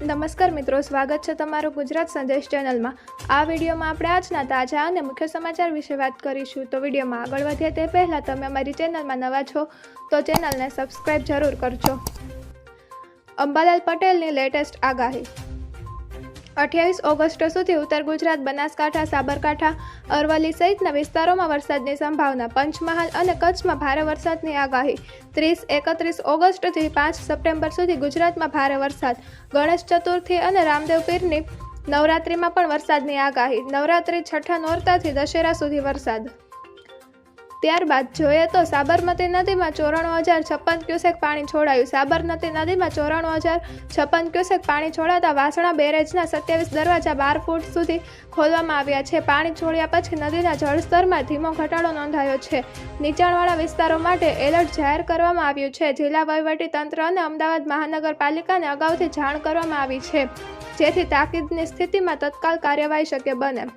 નમસ્કાર મિત્રો, સ્વાગત છે તમારું ગુજરાત સંદેશ ચેનલમાં. આ વિડીયોમાં આપણે આજના તાજા અને મુખ્ય સમાચાર વિશે વાત કરીશું. તો વિડીયોમાં આગળ વધીએ તે પહેલાં તમે અમારી ચેનલમાં નવા છો, તો ચેનલને સબસ્ક્રાઈબ જરૂર કરજો. અંબાલાલ પટેલની લેટેસ્ટ આગાહી. અઠ્યાવીસ ઓગસ્ટ સુધી ઉત્તર ગુજરાત, બનાસકાંઠા, સાબરકાંઠા, અરવલ્લી સહિતના વિસ્તારોમાં વરસાદની સંભાવના, પંચમહાલ અને કચ્છમાં ભારે વરસાદની આગાહી. ત્રીસ એકત્રીસ ઓગસ્ટથી પાંચ સપ્ટેમ્બર સુધી ગુજરાતમાં ભારે વરસાદ. ગણેશ ચતુર્થી અને રામદેવ પીરની નવરાત્રિમાં પણ વરસાદની આગાહી. નવરાત્રિ છઠ્ઠા નોરતાથી દશેરા સુધી વરસાદ. ત્યારબાદ જોઈએ તો સાબરમતી નદીમાં ચોરાણું હજાર છપ્પન ક્યુસેક પાણી છોડાયું. સાબરમતી નદીમાં ચોરાણું હજાર છપ્પન ક્યુસેક પાણી છોડાતા વાસણા બેરેજના સત્યાવીસ દરવાજા બાર ફૂટ સુધી ખોલવામાં આવ્યા છે. પાણી છોડ્યા પછી નદીના જળસ્તરમાં ધીમો ઘટાડો નોંધાયો છે. નીચાણવાળા વિસ્તારો માટે એલર્ટ જાહેર કરવામાં આવ્યું છે. જિલ્લા વહીવટી તંત્ર અને અમદાવાદ મહાનગરપાલિકાને અગાઉથી જાણ કરવામાં આવી છે. જેથી તાકીદની સ્થિતિમાં તત્કાલ કાર્યવાહી શક્ય બને.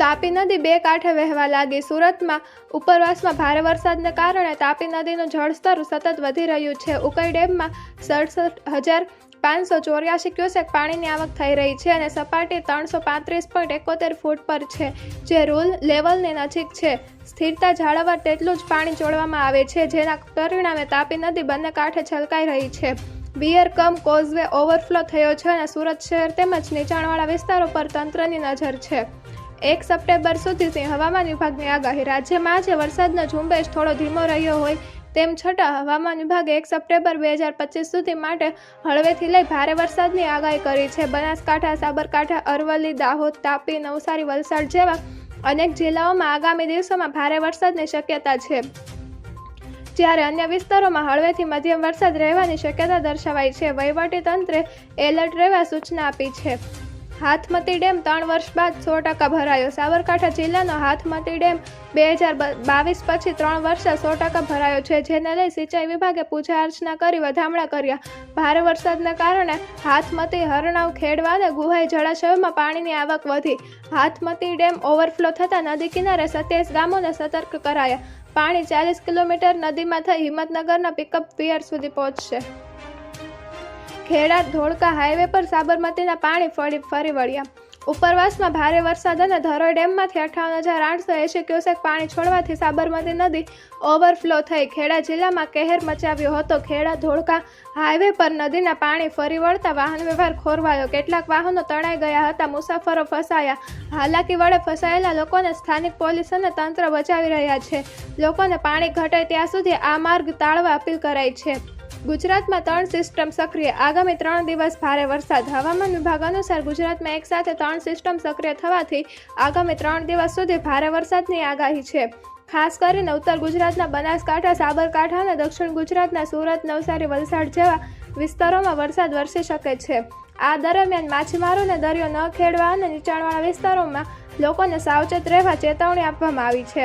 તાપી નદી બે કાંઠે વહેવા લાગી. સુરતમાં ઉપરવાસમાં ભારે વરસાદને કારણે તાપી નદીનું જળસ્તર સતત વધી રહ્યું છે. ઉકઈ ડેમમાં સડસઠ હજાર પાંચસો ચોર્યાસી ક્યુસેક પાણીની આવક થઈ રહી છે અને સપાટી ત્રણસો પાંત્રીસ પોઈન્ટ એકોતેર ફૂટ પર છે, જે રૂલ લેવલની નજીક છે. સ્થિરતા જાળવવા તેટલું જ પાણી જોડવામાં આવે છે, જેના પરિણામે તાપી નદી બંને કાંઠે છલકાઈ રહી છે. બિયર કમ કોઝવે ઓવરફ્લો થયો છે અને સુરત શહેર તેમજ નીચાણવાળા વિસ્તારો પર તંત્રની નજર છે. એક સપ્ટેમ્બર સુધીથી હવામાન વિભાગની આગાહી રાજ્યમાં આજે વરસાદનો ઝુંબેશ થોડો ધીમો રહ્યો હોય તેમ છતાં હવામાન વિભાગે એક સપ્ટેમ્બર બે હજાર પચીસ સુધી માટે હળવેથી લઈ ભારે વરસાદની આગાહી કરી છે. બનાસકાંઠા, સાબરકાંઠા, અરવલ્લી, દાહોદ, તાપી, નવસારી, વલસાડ જેવા અનેક જિલ્લાઓમાં આગામી દિવસોમાં ભારે વરસાદની શક્યતા છે. જ્યારે અન્ય વિસ્તારોમાં હળવેથી મધ્યમ વરસાદ રહેવાની શક્યતા દર્શાવાઈ છે, વહીવટી તંત્રે એલર્ટ રહેવા સૂચના આપી છે. હાથમતી ડેમ ત્રણ વર્ષ બાદ સો ટકા ભરાયો. સાબરકાંઠા જિલ્લાનો હાથમતી ડેમ બે હજાર બાવીસ પછી ત્રણ વર્ષે સો ટકા ભરાયો છે, જેને લઈ સિંચાઈ વિભાગે પૂજા અર્ચના કરી વધામણા કર્યા. ભારે વરસાદને કારણે હાથમતી, હરણાવ, ખેડવા અને ગુહાઈ જળાશયોમાં પાણીની આવક વધી. હાથમતી ડેમ ઓવરફ્લો થતાં નદી કિનારે સત્યાવીસ ગામોને સતર્ક કરાયા. પાણી ચાલીસ કિલોમીટર નદીમાં થઈ હિંમતનગરના પિકઅપ પિયર સુધી પહોંચશે. ખેડા, ધોળકા હાઈવે પર સાબરમતીના પાણી ફરી ફરી વળ્યા. ઉપરવાસમાં ભારે વરસાદ અને ધરોઈ ડેમમાંથી અઠાવન હજાર આઠસો એંશી ક્યુસેક પાણી છોડવાથી સાબરમતી નદી ઓવરફ્લો થઈ. ખેડા જિલ્લામાં કહેર મચાવ્યો હતો. ખેડા, ધોળકા હાઈવે પર નદીના પાણી ફરી વળતા વાહન વ્યવહાર ખોરવાયો. કેટલાક વાહનો તણાઈ ગયા હતા, મુસાફરો ફસાયા. હાલાકી વડે ફસાયેલા લોકોને સ્થાનિક પોલીસ અને તંત્ર બચાવી રહ્યા છે. લોકોને પાણી ઘટે ત્યાં સુધી આ માર્ગ તાળવા અપીલ કરાઈ છે. ગુજરાતમાં ત્રણ સિસ્ટમ સક્રિય. આગામી ત્રણ દિવસ ભારે વરસાદ. હવામાન વિભાગ અનુસાર ગુજરાતમાં એક સાથે ત્રણ સિસ્ટમ સક્રિય થવાથી આગામી ત્રણ દિવસ સુધી ભારે વરસાદની આગાહી છે. ખાસ કરીને ઉત્તર ગુજરાતના બનાસકાંઠા, સાબરકાંઠા અને દક્ષિણ ગુજરાતના સુરત, નવસારી, વલસાડ જેવા વિસ્તારોમાં વરસાદ વરસી શકે છે. આ દરમિયાન માછીમારોને દરિયો ન ખેડવા અને નીચાણવાળા વિસ્તારોમાં લોકોને સાવચેત રહેવા ચેતવણી આપવામાં આવી છે.